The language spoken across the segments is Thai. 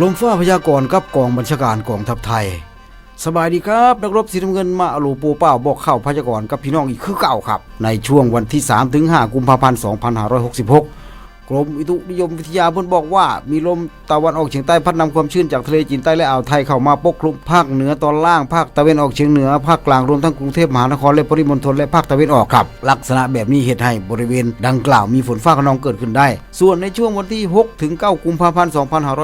ลมฟ้าพยากรณ์กับกองบัญชาการกองทัพไทย สบายดีครับ นักรบสีน้ำเงินมาอลูปูเป้าบอกเข้าพยากรณ์กับพี่น้องอีกคือเก่าครับ ในช่วงวันที่ 3 ถึง 5 กุมภาพันธ์ 2566 กรมอุตุนิยมวิทยาเพิ่นบอกว่า มีลมตะวันออกเฉียงใต้พัดนำความชื้นจากทะเลจีนใต้และอ่าวไทยเข้ามาปกคลุมภาคเหนือตอนล่างภาคตะวันออกเฉียงเหนือภาคกลางรวมทั้งกรุงเทพมหานครและปริมณฑลและภาคตะวันออกครับ ลักษณะแบบนี้เหตุให้บริเวณดังกล่าวมีฝนฟ้าขนองเกิดขึ้นได้ ส่วนในช่วงวันที่ 6 ถึง 9 กุมภาพันธ์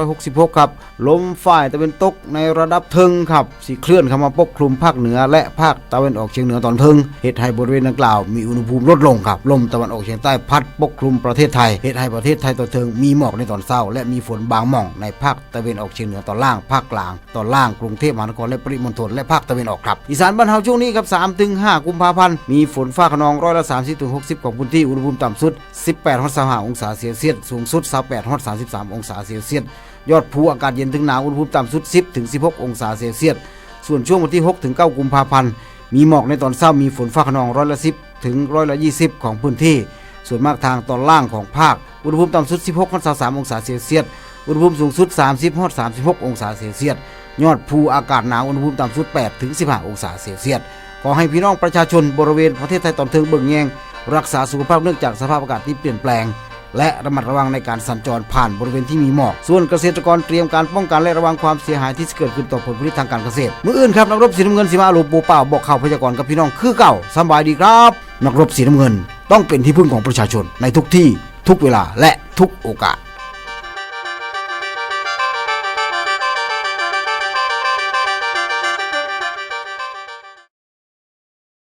2566 ครับ ลมฝ่ายตะวันตกในระดับเทิงครับสิเคลื่อนเข้ามาปกคลุมภาคเหนือและภาคตะวันออกเฉียงเหนือตอนเทิงเหตุให้บริเวณดังกล่าวมีอุณหภูมิลดลงครับลมตะวันออกเฉียงใต้พัดปกคลุมประเทศไทยเหตุให้ประเทศไทยตอนเทิงมีหมอกในตอนเช้า และมีฝนบางหม่องในภาคตะวันออกเฉียงเหนือตอนล่าง ภาคกลาง ตอนล่างกรุงเทพมหานครและปริมณฑลและภาคตะวันออกครับอีสานบ้านเฮาช่วงนี้ครับ3ถึง5กุมภาพันธ์มีฝนฟ้าขนองร้อยละ30ถึง60 ของพื้นที่อุณหภูมิต่ำสุด 18ฮอต25องศาเซลเซียสสูงสุด28ฮอต33 องศาเซลเซียสยอดภูอากาศเย็นถึงหนาวอุณหภูมิต่ำสุด 10ถึง16 องศาเซลเซียสส่วนช่วงวันที่6ถึง9กุมภาพันธ์มีหมอกในตอนเช้ามีฝนฟ้าขนองร้อยละ10ถึงร้อยละ20 ของพื้นที่ ส่วนมากทางตอนล่างของภาค อุณหภูมิต่ำสุด 16 23 องศาเซลเซียส อุณหภูมิสูงสุด 30-36 องศาเซลเซียส ยอดภูอากาศหนาว อุณหภูมิต่ำสุด 8 ถึง 15 องศาเซลเซียส ขอให้พี่น้องประชาชนบริเวณประเทศไทยตอนเทิงเบิ่งแยงรักษาสุขภาพเนื่องจากสภาพอากาศที่เปลี่ยนแปลง และระมัดระวังในการสัญจรผ่านบริเวณที่มีหมอก ส่วนเกษตรกรเตรียมการป้องกันและระวังความเสียหายที่จะเกิดขึ้นต่อผลผลิตทางการเกษตรมืออื่นครับนักรบสีน้ำเงินสีมาลูปูเป่าบอกข่าวพยากรณ์กับพี่น้องคือเก่าสบายดีครับ นักรบสีน้ำเงิน ต้องเป็นที่พึ่งของประชาชนในทุกที่ทุกเวลาและทุกโอกาส